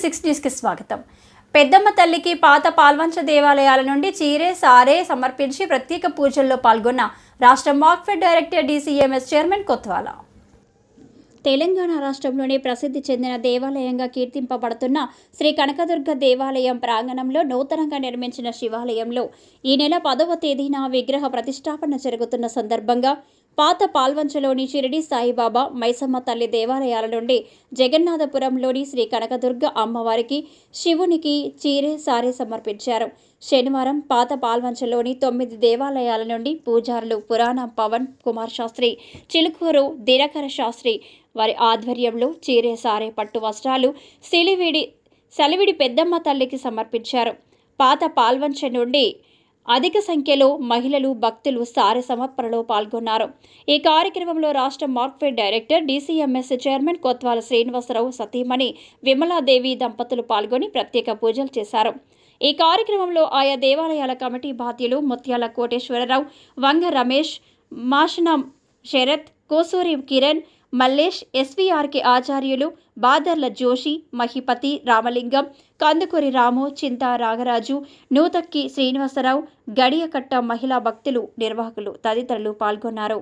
Six న్యూస్కి స్వాగతం. పెద్దమ్మ తల్లికి పాత పాల్వంచ దేవాలయాల నుండి చీరే సారే సమర్పించి ప్రత్యేక పూజల్లో పాల్గొన్న రాష్ట్ర Markfed director DCMS chairman Kotwala. Telangana రాష్ట్రంలోని ప్రసిద్ధి చెందిన దేవాలయంగా కీర్తింపబడుతున్న శ్రీ కనకదుర్గ దేవాలయం ప్రాంగణంలో నూతనంగా నిర్మించిన శివాలయంలో ఈ నెల పదవ తేదీన విగ్రహ ప్రతిష్టాపన జరుగుతున్న సందర్భంగా పాత పాల్వంచలోని షిరిడి సాయిబాబా మైసమ్మ తల్లి దేవాలయాల నుండి జగన్నాథపురంలోని శ్రీ కనకదుర్గ అమ్మవారికి శివునికి చీరే సారే సమర్పించారు. శనివారం పాత పాల్వంచలోని తొమ్మిది దేవాలయాల నుండి పూజారులు పురాణ పవన్ కుమార్ శాస్త్రి చిలుకూరు దినకర శాస్త్రి వారి ఆధ్వర్యంలో చీరే సారే పట్టు వస్త్రాలు సిలివిడి సెలివిడి పెద్దమ్మ తల్లికి సమర్పించారు. పాత పాల్వంచ నుండి అధిక సంఖ్యలో మహిళలు భక్తులు సారె సమర్పణలో పాల్గొన్నారు. ఈ కార్యక్రమంలో రాష్ట్ర Markfed director DCMS chairman Kotwala Srinivasarao సతీమణి విమలాదేవి దంపతులు పాల్గొని ప్రత్యేక పూజలు చేశారు. ఈ కార్యక్రమంలో ఆయా దేవాలయాల కమిటీ బాధ్యులు ముత్యాల కోటేశ్వరరావు వంగ రమేష్ మాషనం శరత్ కోసూరి కిరణ్ మల్లేష్ ఎస్వీఆర్కే ఆచార్యులు బాదర్ల జోషి మహిపతి రామలింగం కందుకూరి రాము చింతా రాగరాజు నూతక్కి శ్రీనివాసరావు గడియకట్ట మహిళా భక్తులు నిర్వాహకులు తదితరులు పాల్గొన్నారు.